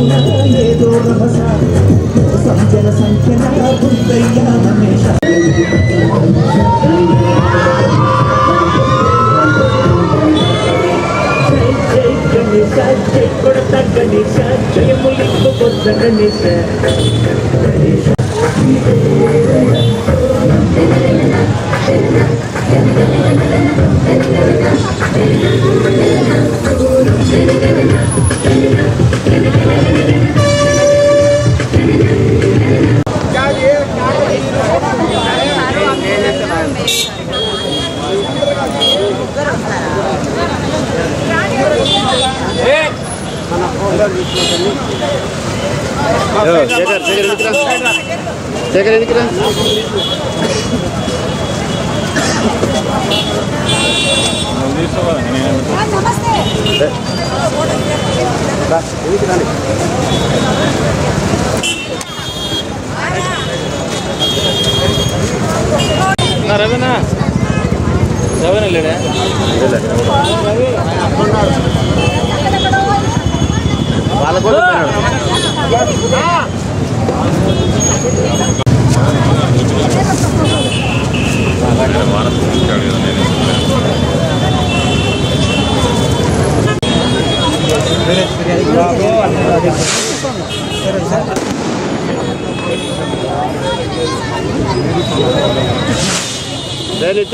నలువైపున ఏదో రభస సంఖ్యల సంఖ్యల బుద్ధయ్య రమేష జై జై గణేశ జై కొడత గణేశ జయములింపు కొత్త గణేశ గణేశ శేఖర్ శేఖర్ ఎందుకురా శేఖర్ ఎందుకురా రవినా? రవినా లేడా? వాళ్ళ కూడా పక్కది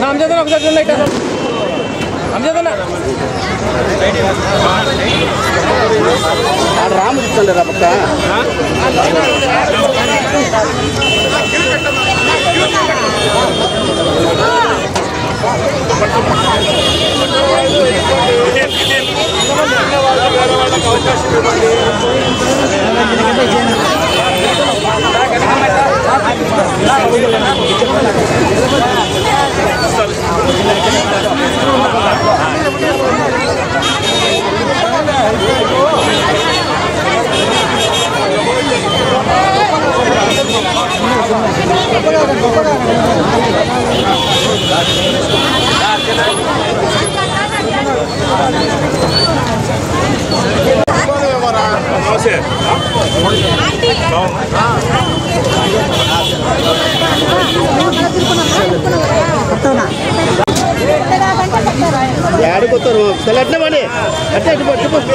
నా అంజదన ఒకసారి చూడండి ఇట్లా అంజదన ఆడ రాము కూర్చోండి రా పక్క అవకాశం ఏడుకొస్తారు సరే అట్లే పడి అట్లే అటు పట్టు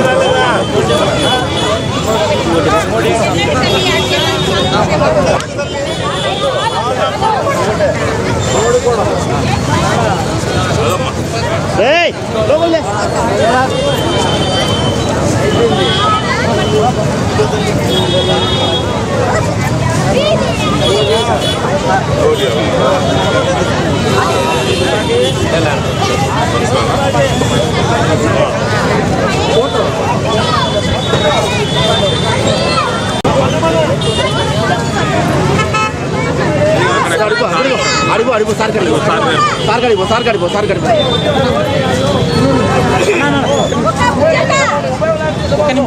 లోపలే సార్ కడిపో సార్ కడిపో సార్ కడిపో సార్ కడిపో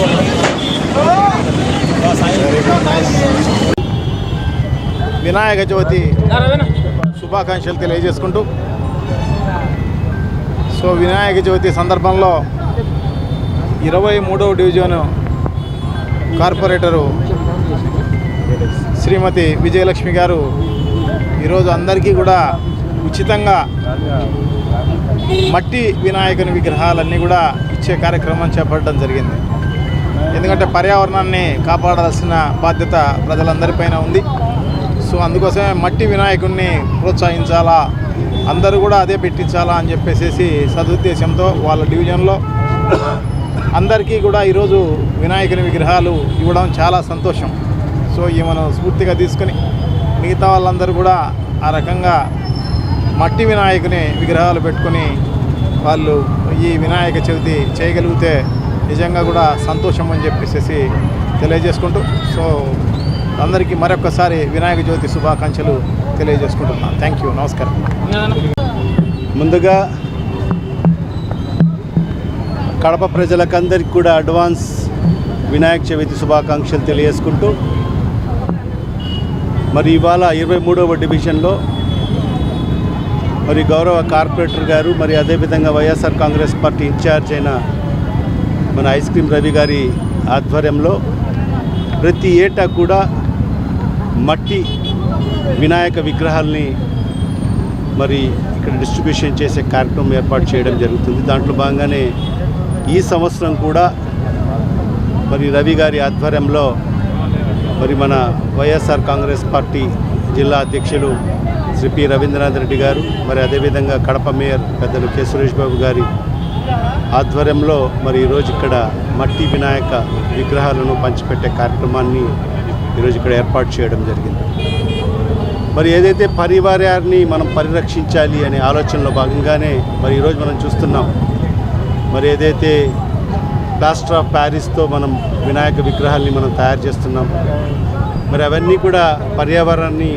వినాయక చవితి శుభాకాంక్షలు తెలియజేసుకుంటూ. సో వినాయక చవితి సందర్భంలో ఇరవై మూడవ డివిజను కార్పొరేటరు శ్రీమతి విజయలక్ష్మి గారు ఈరోజు అందరికీ కూడా ఉచితంగా మట్టి వినాయకుని విగ్రహాలన్నీ కూడా ఇచ్చే కార్యక్రమం చేపట్టడం జరిగింది. ఎందుకంటే పర్యావరణాన్ని కాపాడాల్సిన బాధ్యత ప్రజలందరిపైన ఉంది. సో అందుకోసమే మట్టి వినాయకుడిని ప్రోత్సహించాలా అందరూ కూడా అదే పెట్టించాలా అని చెప్పేసి సదుద్దేశంతో వాళ్ళ డివిజన్లో అందరికీ కూడా ఈరోజు వినాయకుని విగ్రహాలు ఇవ్వడం చాలా సంతోషం. సో ఈ మనం స్ఫూర్తిగా తీసుకొని మిగతా వాళ్ళందరూ కూడా ఆ రకంగా మట్టి వినాయకుని విగ్రహాలు పెట్టుకొని వాళ్ళు ఈ వినాయక చవితి చేయగలిగితే నిజంగా కూడా సంతోషం అని చెప్పేసి తెలియజేసుకుంటూ సో అందరికీ మరొకసారి వినాయక జ్యోతి శుభాకాంక్షలు తెలియజేసుకుంటున్నాను థ్యాంక్ యూ నమస్కారం. ముందుగా కడప ప్రజలకందరికీ కూడా అడ్వాన్స్ వినాయక చవితి శుభాకాంక్షలు తెలియజేసుకుంటూ మరి ఇవాళ ఇరవై మూడవ డివిజన్లో మరి గౌరవ కార్పొరేటర్ గారు మరి అదేవిధంగా వైఎస్ఆర్ కాంగ్రెస్ పార్టీ ఇన్ఛార్జ్ అయిన మన ఐస్ క్రీమ్ రవి గారి ఆధ్వర్యంలో ప్రతి ఏటా కూడా మట్టి వినాయక విగ్రహాల్ని మరి ఇక్కడ డిస్ట్రిబ్యూషన్ చేసే కార్యక్రమం ఏర్పాటు చేయడం జరుగుతుంది. దాంట్లో భాగంగానే ఈ సంవత్సరం కూడా మరి రవి గారి ఆధ్వర్యంలో మరి మన వైఎస్ఆర్ కాంగ్రెస్ పార్టీ జిల్లా అధ్యక్షులు శ్రీ పి రవీంద్రనాథ్ రెడ్డి గారు మరి అదేవిధంగా కడప మేయర్ పెద్దలు కె సురేష్ బాబు గారి ఆధ్వర్యంలో మరి ఈరోజు ఇక్కడ మట్టి వినాయక విగ్రహాలను పంచిపెట్టే కార్యక్రమాన్ని ఈరోజు ఇక్కడ ఏర్పాటు చేయడం జరిగింది. మరి ఏదైతే పరివారాన్ని మనం పరిరక్షించాలి అనే ఆలోచనలో భాగంగానే మరి ఈరోజు మనం చూస్తున్నాం. మరి ఏదైతే ప్లాస్టర్ ఆఫ్ ప్యారిస్తో మనం వినాయక విగ్రహాల్ని మనం తయారు చేస్తున్నాం. మరి అవన్నీ కూడా పర్యావరణాన్ని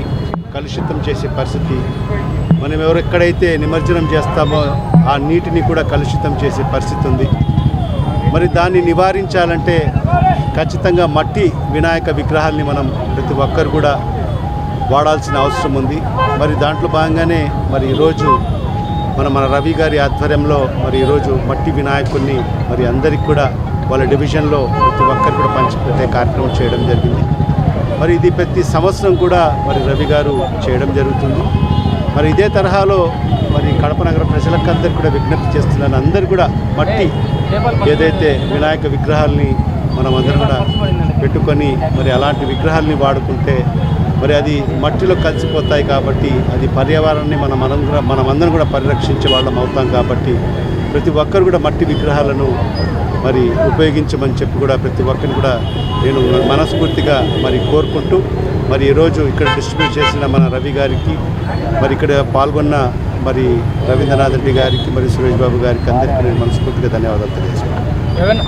కలుషితం చేసే పరిస్థితి మనం ఎవరు ఎక్కడైతే నిమజ్జనం చేస్తామో ఆ నీటిని కూడా కలుషితం చేసే పరిస్థితి ఉంది. మరి దాన్ని నివారించాలంటే ఖచ్చితంగా మట్టి వినాయక విగ్రహాల్ని మనం ప్రతి ఒక్కరు కూడా వాడాల్సిన అవసరం ఉంది. మరి దాంట్లో భాగంగానే మరి ఈరోజు మన మన రవి గారి ఆధ్వర్యంలో మరి ఈరోజు మట్టి వినాయకుడిని మరి అందరికి కూడా వాళ్ళ డివిజన్లో ప్రతి ఒక్కరు కూడా పంచిపెట్టే కార్యక్రమం చేయడం జరిగింది. మరి ఇది ప్రతి సంవత్సరం కూడా మరి రవి గారు చేయడం జరుగుతుంది. మరి ఇదే తరహాలో మరి కడప నగర ప్రజలకందరికీ కూడా విజ్ఞప్తి చేస్తున్నాను. అందరు కూడా మట్టి ఏదైతే వినాయక విగ్రహాల్ని మనం అందరం కూడా పెట్టుకొని మరి అలాంటి విగ్రహాల్ని వాడుకుంటే మరి అది మట్టిలో కలిసిపోతాయి కాబట్టి అది పర్యావరణాన్ని మనం మనం కూడా మనం అందరం కూడా పరిరక్షించే వాళ్ళం అవుతాం కాబట్టి ప్రతి ఒక్కరు కూడా మట్టి విగ్రహాలను మరి ఉపయోగించమని చెప్పి కూడా ప్రతి ఒక్కరిని కూడా నేను మనస్ఫూర్తిగా మరి కోరుకుంటూ మరి ఈరోజు ఇక్కడ డిస్ట్రిబ్యూట్ చేసిన మన రవి గారికి మరి ఇక్కడ పాల్గొన్న మరి రవీంద్రనాథ్ రెడ్డి గారికి మరి సురేష్ బాబు గారికి అందరికీ నేను మనస్ఫూర్తిగా ధన్యవాదాలు తెలియజేస్తున్నాను.